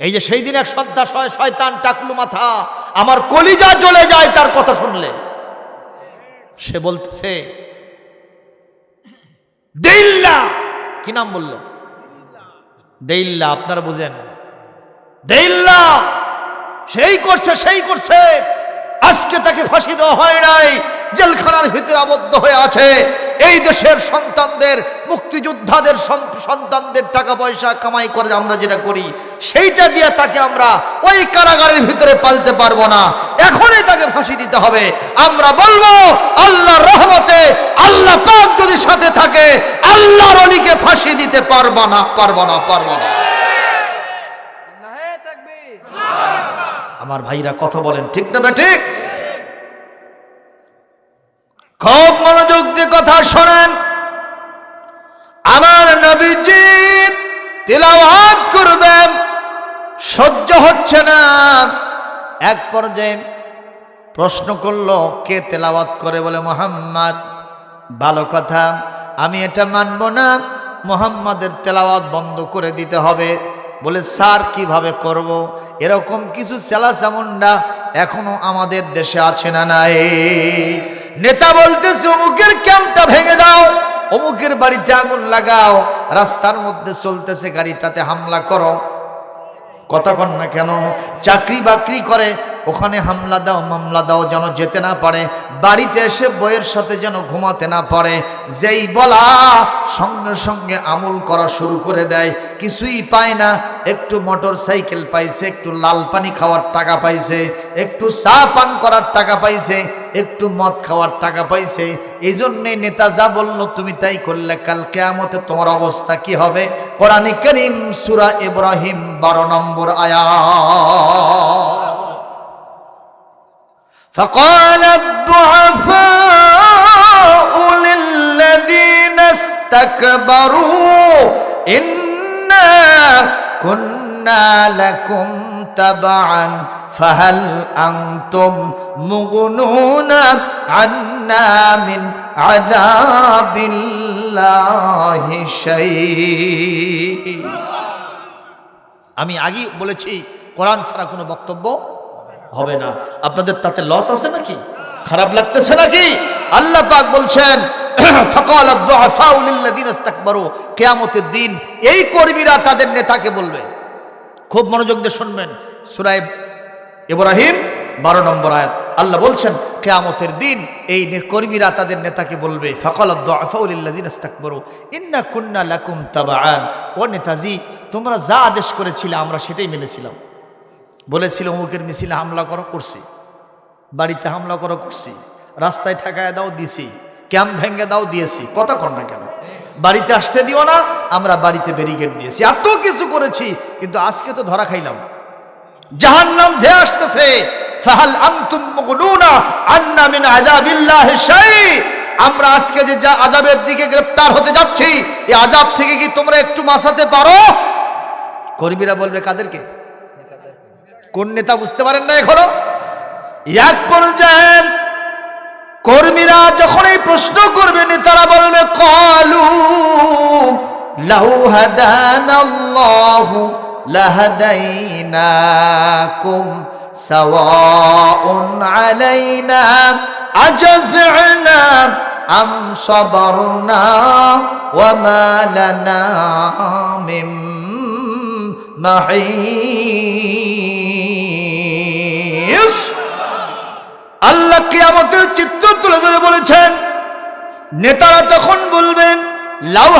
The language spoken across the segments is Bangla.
এই যে সেই দিন এক শয় শয়তান টাকলু মাথা, আমার কলিজা জ্বলে যায় তার কথা শুনলে। সে বলতেছে, দেইল্লা। কি নাম বলল? দেইল্লা, আপনারা বুঝেন। দেইল্লা, সেই করছে সেই করছে। আজকে তাকে ফাঁসি দেওয়া হয় নাই, জেলখানার ভিতরে আবদ্ধ হয়ে আছে। এই দেশের সন্তানদের, মুক্তিযোদ্ধাদের সন্তানদের টাকা পয়সা কামাই করে আমরা যেটা করি, সেইটা দিয়ে তাকে আমরা ওই কারাগারের ভিতরে পালতে পারব না। এখনই তাকে ফাঁসি দিতে হবে। আমরা বলব আল্লাহর রহমতে, আল্লাহ পাক যদি সাথে থাকে, আল্লাহর অলিকে ফাঁসি দিতে পারব না পারব না পারব না নাহে তাকবীর আমার ভাইরা কথা বলেন, ঠিক না বেঠিক খুব মনোযোগ দিয়ে কথা শোনেন। আমার নবীজি তেলাওয়াত করবেন, সহ্য হচ্ছে না। এক পর্যায়ে প্রশ্ন করল, কে তেলাওয়াত করে বলে, মোহাম্মদ? ভালো কথা, আমি এটা মানব না। মোহাম্মদের তেলাওয়াত বন্ধ করে দিতে হবে। বলে, স্যার, কীভাবে করব। এরকম কিছু চেলা চামুন্ডা এখনও আমাদের দেশে আছে না নাই নেতা বলতেছে, অমুকের ক্যাম্পটা ভেঙে দাও, অমুকের বাড়িতে আগুন লাগাও, রাস্তার মধ্যে চলতেছে গাড়িটাতে হামলা করো কথা কন না কেন? চাকরি বাকরি করে, ওখানে হামলা দাও, মামলা দাও, যেন যেতে না পারে। বাড়িতে এসে বইয়ের সাথে যেন ঘুমাতে না পারে। যেই বলা সঙ্গে সঙ্গে আমল করা শুরু করে দেয়। কিছুই পায় না। একটু মোটর সাইকেল পাইছে, একটু লাল পানি খাওয়ার টাকা পাইছে, একটু চা পান করার টাকা পাইছে একটু মদ খাওয়ার টাকা পাইছে এই জন্যে নেতা যা বললো তুমি তাই করলে কাল কেয়ামতে তোমার অবস্থা কি হবে কোরআনে করিম সুরা ইব্রাহিম বারো নম্বর আয়া فقال الضعفاء للذين استكبروا إنا كنا لكم تبعا فهل أنتم مغنون عنا من عذاب الله شيء আমি আগেই বলেছি কোরআন ছাড়া কোনো বক্তব্য হবে না আপনাদের তাতে লস আছে নাকি খারাপ লাগতেছে নাকি আল্লাহ পাক বলছেন ফকাল আদ-দুআফাউ লিল্লাযিনা ইসতাকবারু কিয়ামতের দিন এই কর্মীরা তাদের নেতাকে বলবে খুব মনোযোগ দিয়ে শুনবেন। সূরা ইব্রাহিম, বারো নম্বর আয়াত। আল্লাহ বলছেন, কেয়ামতের দিন এই কর্মীরা তাদের নেতাকে বলবে ইন্না কুন্না লাকুম তাবাআন। ও নেতাজি, তোমরা যা আদেশ করেছিলে, আমরা সেটাই মেনেছিলাম। বলেছিল, অমুকের মিছিলে হামলা করো, করছি। বাড়িতে হামলা করো, করছি। রাস্তায় ঠেকায় দাও, দিছি। ক্যাম্প ভেঙে দাও, দিয়েছি। কথা কর না কেন? বাড়িতে আসতে দিও না আমরা বাড়িতে ব্যারিকেড দিয়েছি। এত কিছু করেছি, কিন্তু আজকে তো ধরা খাইলাম। জাহান্নাম ধেয়ে আসতেছে। ফাহাল আমরা আজকে যে যা আযাবের দিকে গ্রেফতার হতে যাচ্ছি, এই আযাব থেকে কি তোমরা একটু মাসাতে পারো? কর্মীরা বলবে, কাদেরকে? কোন নেতা বুঝতে পারেন না এখনও? এক পর্যায়ে কর্মীরা যখন এই প্রশ্ন লাহু হাদানাল্লাহু লাহাদাইনাকুম সাওয়াউন আলাইনা আজাজনা আম সাবারনা ওয়া মা লানা মিন মাহিস। আল্লাহ কিয়ামতের চিত্র তুলে ধরে বলেছেন, নেতারা তখন বলবেন লাউ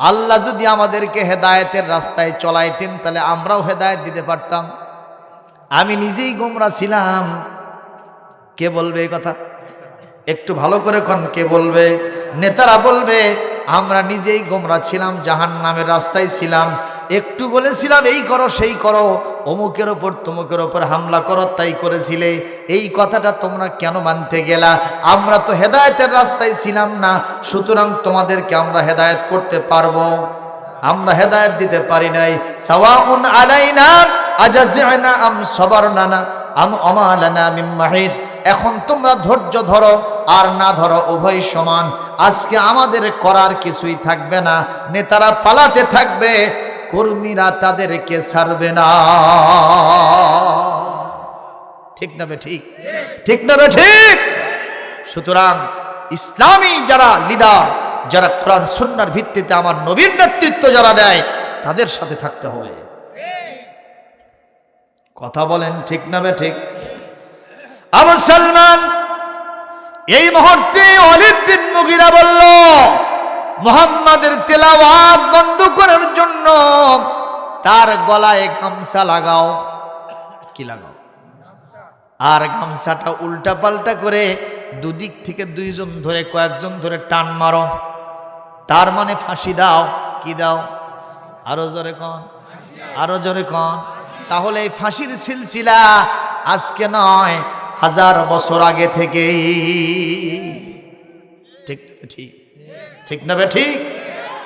আল্লাহ যদি আমাদেরকে হেদায়েতের রাস্তায় চলাইতেন, তাহলে আমরাও হেদায়েত দিতে পারতাম। আমি নিজেই গোমরা ছিলাম। কে বলবে এই কথা? একটু ভালো করে কন, কে বলবে? নেতারা বলবে, আমরা নিজেই গোমরা ছিলাম জাহান নামের রাস্তায় ছিলাম। একটু বলেছিলাম, এই করো, সেই করো। অমুকের ওপর তমুকের ওপর হামলা করো, তাই করেছিলে। এই কথাটা তোমরা কেন মানতে গেলা? আমরা তো হেদায়তের রাস্তায় ছিলাম না, সুতরাং তোমাদেরকে আমরা হেদায়েত করতে পারব। আমরা হেদায়ত দিতে পারি নাই। সাওয়াউন আলাইনা আজাজিনা আম সবারনা না আম অমালানা মিম মাহিস এখন তোমরা ধৈর্য ধরো, আর না ধরো, উভয় সমান। আজকে আমাদের করার কিছুই থাকবে না। নেতারা পালাতে থাকবে কর্মীরা তাদেরকে ছাড়বে না। ঠিক না বে ঠিক? ঠিক না বে ঠিক? সুতরাং ইসলামী যারা লিডার, যারা কোরআন সুন্নার ভিত্তিতে আমার নবীন নেতৃত্ব যারা দেয়, তাদের সাথে থাকতে হবে। কথা বলেন ঠিক না বে ঠিক? আবু সালমান এই মুহূর্তে অলিদ বিন মুগিরা বলল, মোহাম্মদের তেলাওয়াত বন্ধ করার জন্য তার গলায় গামছা লাগাও। কি লাগাও? আর গামছাটা উল্টা পাল্টা করে দুদিক থেকে দুইজন ধরে কয়েকজন ধরে টান মারো। তার মানে ফাঁসি দাও। কি দাও? আরও জোরে কন। আরও জোরে কন। তাহলে এই ফাঁসির সিলসিলা আজকে নয়, হাজার বছর আগে থেকেই। ঠিক ঠিক? ঠিক না ঠিক?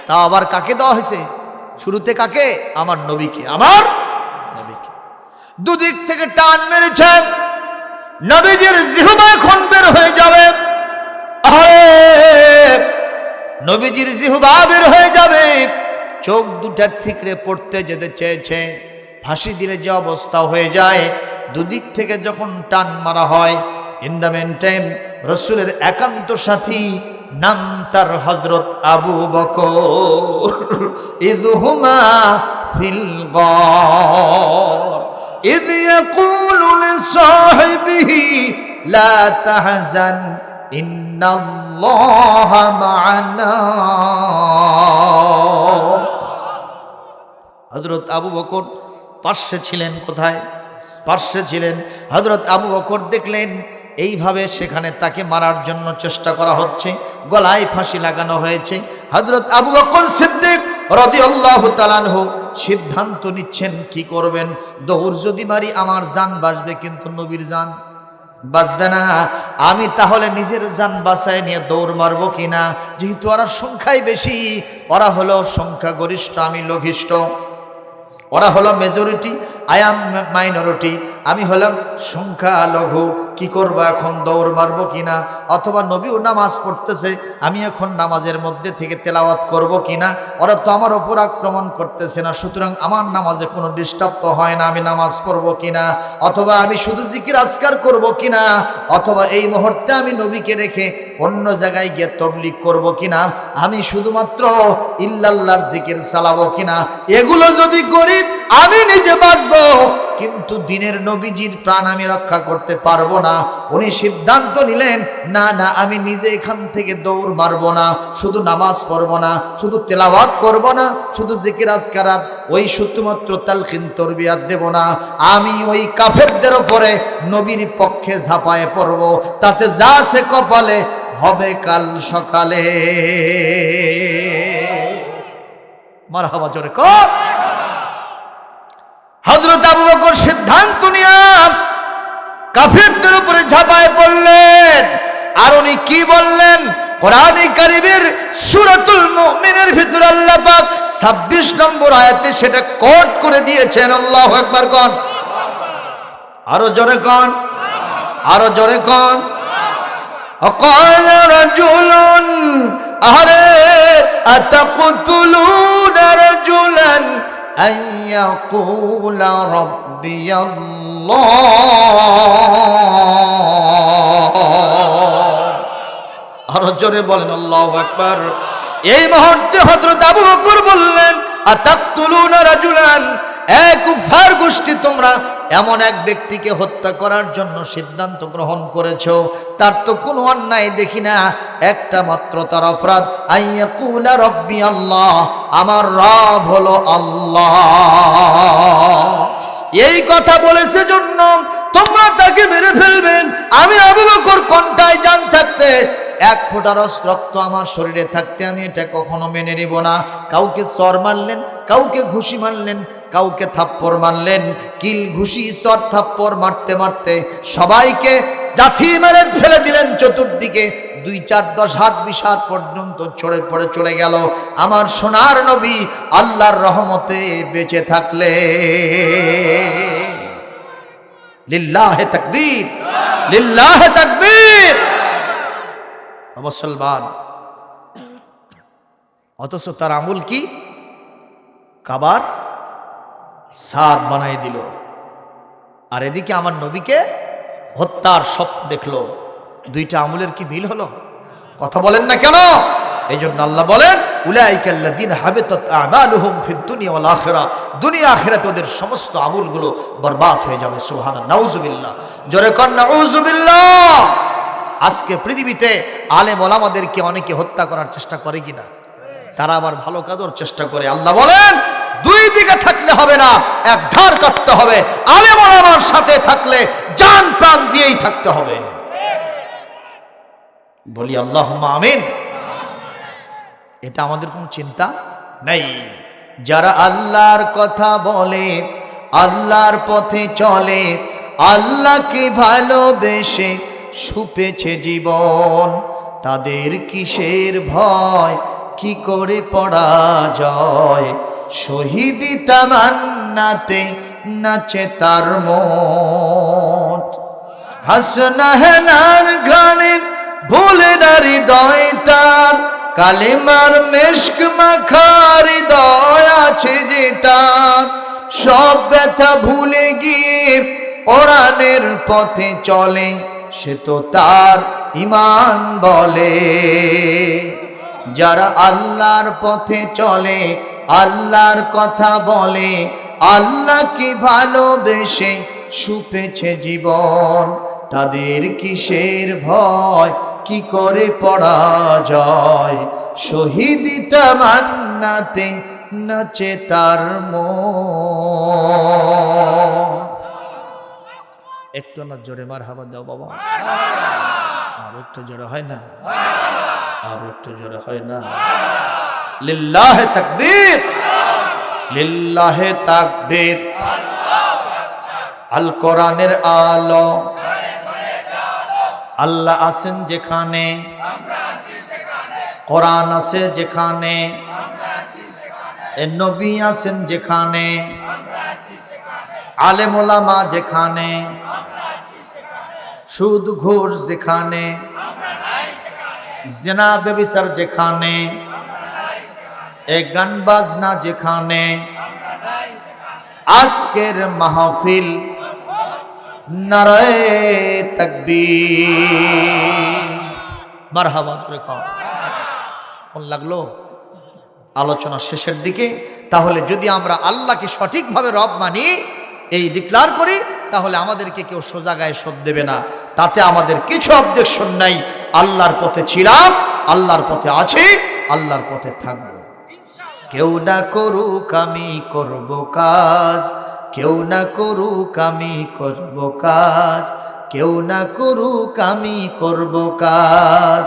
তা আবার কাকে দেওয়া হয়েছে? শুরুতে কাকে? আমার নবীকে আমার নবীকে। দুদিক থেকে টান মেরেছে, নবীজির জিহবা এখন বের হয়ে যাবে। নবীজির জিহবা বের হয়ে যাবে। চোখ দুটা ঠিকরে পড়তে যেতে চেয়েছে, ফাঁসি দিলে যে অবস্থা হয়ে যায়। দুদিক থেকে যখন টান মারা হয় ইন দ্য মেন টাইম রসুলের একান্ত সাথী নাম তার হজরত আবু বকর ইদহুমা ফিল গর إذ يقول لصاحبه لا تحزن إن الله معنا হজরত আবু বকর পার্শ্বে ছিলেন কোথায় পার্শ্বে ছিলেন হজরত আবু বকর দেখলেন এইভাবে সেখানে তাকে মারার জন্য চেষ্টা করা হচ্ছে, গলায় ফাঁসি লাগানো হয়েছে। হজরত আবু বকর সিদ্দিক রদি আল্লাহ তালানহ সিদ্ধান্ত নিচ্ছেন, কি করবেন? দৌড় যদি মারি, আমার জান বাঁচবে কিন্তু নবীর যান বাঁচবে না। আমি তাহলে নিজের যান বাঁচায় নিয়ে দৌড় মারবো কিনা যেহেতু ওরা সংখ্যাই বেশি, ওরা হলো সংখ্যা গরিষ্ঠ আমি লঘিষ্ঠ। ওরা হলো মেজরিটি আই আম মাইনরিটি আমি হলাম সংখ্যালঘু, কি করব এখন, দৌড় মারবো কিনা? অথবা নবীও নামাজ পড়তেছে, আমি এখন নামাজের মধ্যে থেকে তেলাওয়াত করব কিনা? ওরা তো আমার ওপর আক্রমণ করতেছে না, সুতরাং আমার নামাজে কোনো ডিস্টার্ব তো হয় না, আমি নামাজ পড়ব কিনা? অথবা আমি শুধু জিকির আজকার করব কিনা? অথবা এই মুহূর্তে আমি নবীকে রেখে অন্য জায়গায় গিয়ে তবলিক করব কিনা? আমি শুধুমাত্র ইল্লাল্লাহর জিকির চালাবো কিনা? এগুলো যদি করি আমি নিজে বাঁচব। কিন্তু দিনের নবীজির প্রাণ আমি রক্ষা করতে পারব না। উনি সিদ্ধান্ত নিলেন, না না, আমি নিজে এখান থেকে দৌড় মারবো না। শুধু নামাজ পড়ব না, শুধু তেলাওয়াত করব না, শুধু জিকির আজকারাত ওই শুধুমাত্র তালখিন তরবিয়াত দেব না। আমি ওই কাফেরদের ওপরে নবীর পক্ষে ঝাঁপায়ে পড়ব। তাতে যা সে কপালে হবে কাল সকালে। মার হওয়া জোরে কর। হজরত আবু বকর সিদ্ধান্ত নিয়ে কাফিরদের উপরে ঝাঁপায় পড়লেন। আর উনি কি বললেন? কোরআনে কারিমের সুরাতুল মুমিনের ভিতরে আল্লাহ পাক 26 নম্বর আয়াতে সেটা কোট করে দিয়েছেন। আল্লাহু আকবার কোন? আরও জোরে কোন? আরও জোরে কোন? অকল রাজুলুন আরে আতাকতুলুন রাজুলান أن يقول ربي الله আরো জোরে বলেন আল্লাহ একবার এই মুহূর্তে হযরত আবু বকর বললেন আতাকতুলুনা রাজুলান এক উফার গোষ্ঠী তোমরা এমন এক ব্যক্তিকে হত্যা করার জন্য সিদ্ধান্ত গ্রহণ করেছো তার তো কোনো অন্যায় দেখি না একটা মাত্র তার অপরাধ, আইয়াকুলা রব্বি আল্লাহ, আমার রব হলো আল্লাহ। এই কথা বলেছে জন্য তোমরা তাকে মেরে ফেলবেন। আমি আবু কোনটায় জান থাকতে? এক ফোঁটা রস রক্ত আমার শরীরে থাকতে আমি এটা কখনো মেনে নিব না। কাউকে সর মারলেন, কাউকে ঘুষি মারলেন, কাউকে থাপ্পড় মারলেন। কিল, ঘুষি সর থাপ্পড় মারতে মারতে সবাইকে জাথি মেরে ফেলে দিলেন চতুর্দিকে। দুই চার দশ হাত হাত পর্যন্ত ছড়ে পড়ে চলে গেল। আমার সোনার নবী আল্লাহর রহমতে বেঁচে থাকলে। লিল্লাহে তাকবীর লিল্লাহে তাকবীর। মুসলমান, অথচ তার আমল কি? কাবার সাদ বানাই দিল। আর এদিকে আমার নবীকে হত্যার স্বপ্ন দেখল। দুইটা আমুলের কি মিল হলো? কথা বলেন না কেন? এই জন্য আল্লাহ বলেন সমস্ত বরবাদ হয়ে যাবে নাউজুবিল্লাহ। আজকে পৃথিবীতে অনেকে হত্যা করার চেষ্টা করে কিনা? তারা আবার ভালো কাজের চেষ্টা করে। আল্লাহ বলেন, দুই দিকে থাকলে হবে না, এক ধার করতে হবে। আলেম সাথে থাকলে জান প্রাণ দিয়েই থাকতে হবে। বলি আল্লাহ আমিন। এটা আমাদের কোনো চিন্তা নেই। যারা আল্লাহর কথা বলে, আল্লাহর পথে চলে, আল্লাহকে ভালোবেসে সুপেছে জীবন, তাদের কিসের ভয়, কি করে পড়া যায় শহীদি তামান্নাতে নাচে তার মত হাসনা হেনার ঘ্রাণে ভুলে না হৃদয় তার। কালেমার মেশক মাখার হৃদয় আছে যে তার। সব ব্যথা ভুলে গিয়ে কোরআনের পথে চলে, সে তো তার ইমান বলে। যারা আল্লাহর পথে চলে, আল্লাহর কথা বলে আল্লাহকে ভালোবেসে সুপেছে জীবন? তাদের কিসের ভয়? কি করে পড়া যায়? শহীদি তামান্নাতে নাচে তার একটু না জোরে মার হাবা দাও বাবা। আর একটু জোরে হয় না? আর একটু জোরে হয় না? লিল্লাহে তাকবীর। লিল্লাহে তাকবীর। আল কোরআনের আলো। আল্লাহ আছেন যেখানে, কোরআন আছে যেখানে নবী আছেন যেখানে, আলেম ওলামা যেখানে, সুদ ঘোর যেখানে, জেনা বেবিসার যেখানে, এ গান বাজনা যেখানে, আজকের মাহফিল নারায় তাকবীর। মারহাবা ধরে কেমন লাগল? আলোচনা শেষের দিকে। তাহলে যদি আমরা আল্লাহকে সঠিকভাবে রব মানি এই ডিক্লার করি তাহলে আমাদেরকে কেউ সোজা গায়ে শোধ দেবে না। তাতে আমাদের কিছু অবজেকশন নাই। আল্লাহর পথে ছিলাম আল্লাহর পথে আছি আল্লাহর পথে থাকব। কেউ না করুক আমি করব কাজ। কেউ না করুক আমি করব কাজ কেউ না করুক আমি করব কাজ।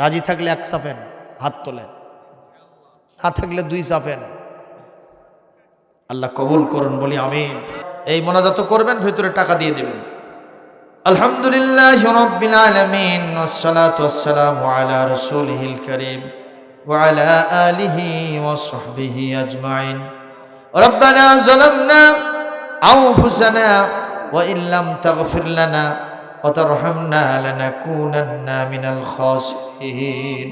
রাজি থাকলে এক চাপেন হাত তোলেন না থাকলে দুই চাপেন আল্লাহ কবুল করুন বলি আমিন এই মনাজাত করবেন ভেতরে টাকা দিয়ে দেবেন আলহামদুলিল্লাহ রব্বিল আলামিন ওয়াসসালাতু ওয়াসসালামু আলা রাসূলিহিল কারীম وعلى آله وصحبه أجمعين ربنا ظلمنا أنفسنا وإن لم تغفر لنا وترحمنا لنكونن من الخاسرين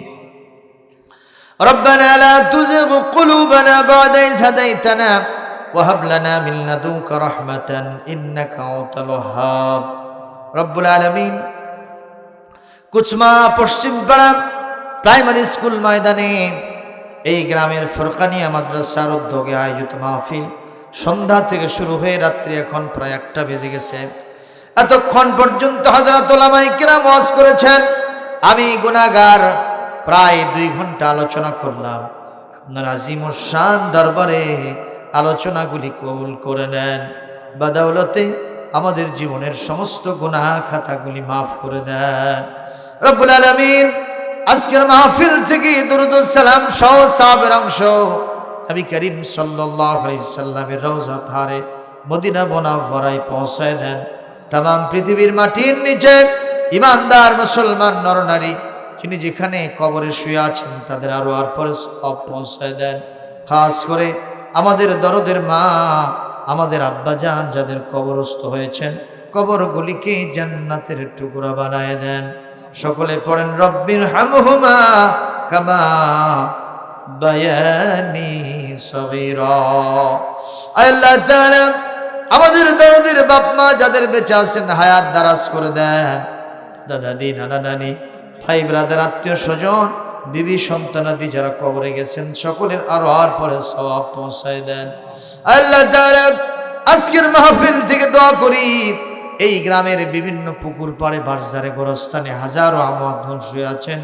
ربنا لا تزغ قلوبنا بعد إذ هديتنا وهب لنا من لدنك رحمة إنك أنت الوهاب رب العالمين কুচমা পশ্চিম পাড়া প্রাইমারি স্কুল ময়দানে এই গ্রামের ফরকানিয়া মাদ্রাসার উদ্যোগে আয়োজিত মাহফিল সন্ধ্যা থেকে শুরু হয়ে রাত্রি এখন প্রায় একটা বেজে গেছে এতক্ষণ পর্যন্ত হাজরাত কিরাম ওয়াজ করেছেন। আমি গুনাগার প্রায় দুই ঘণ্টা আলোচনা করলাম। আপনার শান দরবারে আলোচনাগুলি কবুল করে নেন। বাদাউলতে আমাদের জীবনের সমস্ত গুনাহ খাতাগুলি মাফ করে দেন। রব্বুল আলমিন আজকের মাহফিল থেকে দুরুদ সালাম সহ সাহাবের অংশ নবী করিম সাল্লাহ সাল্লামের রওজা ধারে মদিনা বোনা ভরাই পৌঁছায় দেন। তাম পৃথিবীর মাটির নিচে ইমানদার মুসলমান নরনারী, যিনি যেখানে কবরে শুয়ে আছেন, তাদের আরও আর পরে সব পৌঁছায় দেন। খাস করে আমাদের দরদের মা, আমাদের আব্বাজান যাদের কবরস্থ হয়েছেন, কবরগুলিকে জান্নাতের টুকরা বানায় দেন। সকলে পড়েন, রব্বির হামহুমা কামা বায়ানি সগীরা। আল্লাহ তাআলা আমাদের দরদের বাপ মা যাদের বেঁচে আছেন, হায়াত দারাজ করে দেন। দাদা, দাদি, নানা, নানি, ভাই, ব্রাদার, আত্মীয় স্বজন, বিবি সন্তানাদি যারা কবরে গেছেন, সকলের আরও আর পরে সবাব পৌঁছায় দেন। আল্লাহ আজকের মাহফিল থেকে দোয়া করি, এই গ্রামের বিভিন্ন পুকুর পাড়ে বারজারে গোরস্থানে হাজারো আমার ধন শুয়ে আছেন।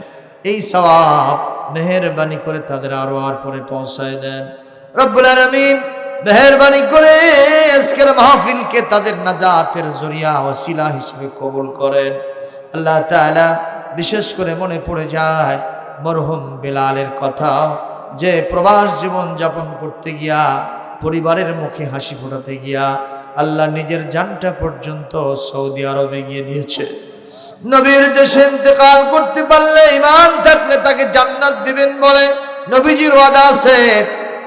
এই সওয়াব মেহেরবানি করে তাদের আরও আর পরে পৌঁছায় দেন। রব্বুল আলামিন মেহরবানি করে আজকের মাহফিলকে তাদের নাজাতের জরিয়া, ওসিলা হিসেবে কবুল করেন। আল্লাহ তাআলা বিশেষ করে মনে পড়ে যায় মরহুম বেলালের কথা, যে প্রবাস জীবন যাপন করতে গিয়া, পরিবারের মুখে হাসি ফোটাতে গিয়া, আল্লাহ নিজের জানটা পর্যন্ত সৌদি আরবে গিয়ে দিয়েছে। নবীর দেশে ইন্তেকাল করতে পারলে ইমান থাকলে তাকে জান্নাত দিবেন বলে নবীজির ওয়াদা আছে।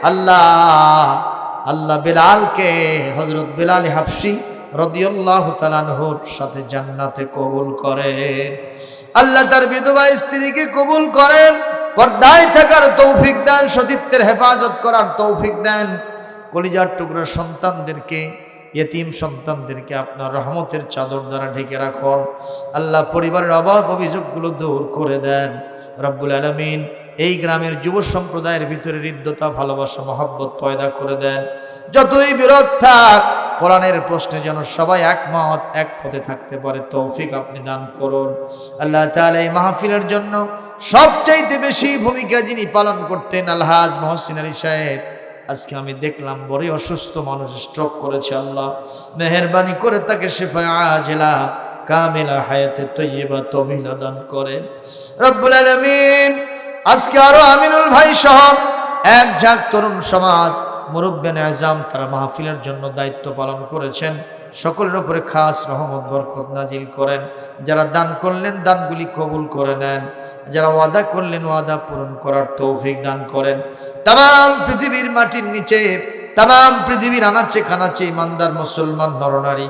আল্লাহ আল্লাহ বেলালকে হজরত বেলাল হাফসি রদিয়াল্লাহ তালানহুর সাথে জান্নাতে কবুল করেন। আল্লাহ তার বিধবা স্ত্রীকে কবুল করেন, পর্দায় থাকার তৌফিক দেন, সতীত্বের হেফাজত করার তৌফিক দেন। কলিজার টুকরা সন্তানদেরকে, ইয়েতিম সন্তানদেরকে আপনার রহমতের চাদর দ্বারা ঢেকে রাখুন। আল্লাহ পরিবারের অভাব অভিযোগগুলো দূর করে দেন। রব্বুল আলমিন এই গ্রামের যুব সম্প্রদায়ের ভিতরে হৃদ্যতা, ভালোবাসা, মহব্বত পয়দা করে দেন। যতই বিরোধ থাক, কোরআনের প্রশ্নে যেন সবাই একমত, এক পথে থাকতে পারে, তৌফিক আপনি দান করুন। আল্লাহ তাআলা এই মাহফিলের জন্য সবচাইতে বেশি ভূমিকা যিনি পালন করতেন, আলহাজ মহসিন আলী সাহেব। আজকে আমি দেখলাম, বড়ই অসুস্থ মানুষ স্ট্রোক করেছে আল্লাহ। মেহরবানি করে তাকে শেফায় আজেলা, কামেলা হায়াতে তৈবা তবিলা দান করেন। রব্বুল আলমিন আজকে আরও আমিনুল ভাই সহ এক ঝাঁক তরুণ সমাজ মুরব্বেন আজাম তারা মাহফিলের জন্য দায়িত্ব পালন করেছেন। সকলের উপরে খাস রহমত, বরকত নাজিল করেন। যারা দান করলেন, দানগুলি কবুল করে নেন। যারা ওয়াদা করলেন, ওয়াদা পূরণ করার তৌফিক দান করেন। তাম পৃথিবীর মাটির নিচে তাম পৃথিবীর আনাচে খানাচে ইমানদার মুসলমান নরনারী।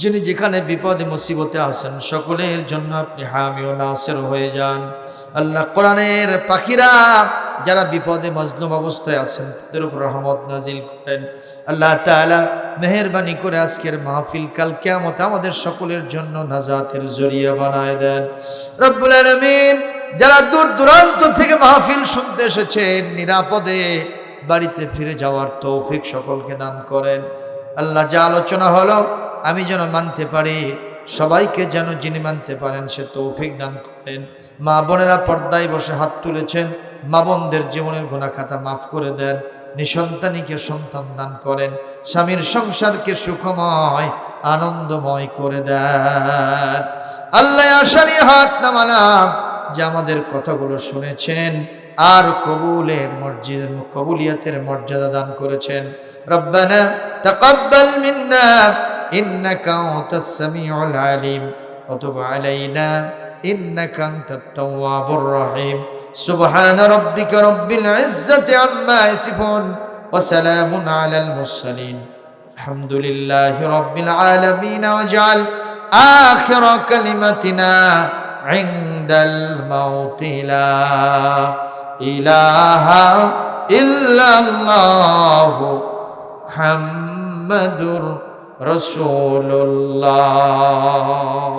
যিনি যেখানে বিপদে, মুসিবতে আসেন সকলের জন্য আপনি হামিও নাসের হয়ে যান। আল্লাহ কোরআনের পাখিরা যারা বিপদে মজলুম অবস্থায় আছেন, তাদের উপর রহমত নাজিল করেন। আল্লাহ তাআলা মেহরবানি করে আজকের মাহফিল কাল কেয়ামত আমাদের সকলের জন্য নাজাতের জরিয়া বানায় দেন। রব্বুল আলমিন, যারা দূর দূরান্ত থেকে মাহফিল শুনতে এসেছেন, নিরাপদে বাড়িতে ফিরে যাওয়ার তৌফিক সকলকে দান করেন। আল্লাহ যা আলোচনা হলো, আমি যেন মানতে পারি সবাইকে যেন যিনি মানতে পারেন, সে তৌফিক দান করেন। মা বোনেরা পর্দায় বসে হাত তুলেছেন, মা বোনদের জীবনের খাতা মাফ করে দেন, নিঃসন্তানীকে সন্তান দান করেন, স্বামীর সংসারকে সুখময়, আনন্দময় করে দেন। আল্লাহ আশা নিয়ে হাত নামালাম যে আমাদের কথাগুলো শুনেছেন, আর কবুলের মর্যাদা কবুলিয়াতের মর্যাদা দান করেছেন। রব্বানা তাকাব্বাল মিন্না ইন্নাকা আনতাস সামিউল আলিম وتب علينا إنك أنت التواب الرحيم سبحان ربك رب العزة عما يصفون وسلام على المرسلين الحمد لله رب العالمين واجعل آخر كلمتنا عند الموت لا إله إلا الله محمد رسول রসুল্লাহ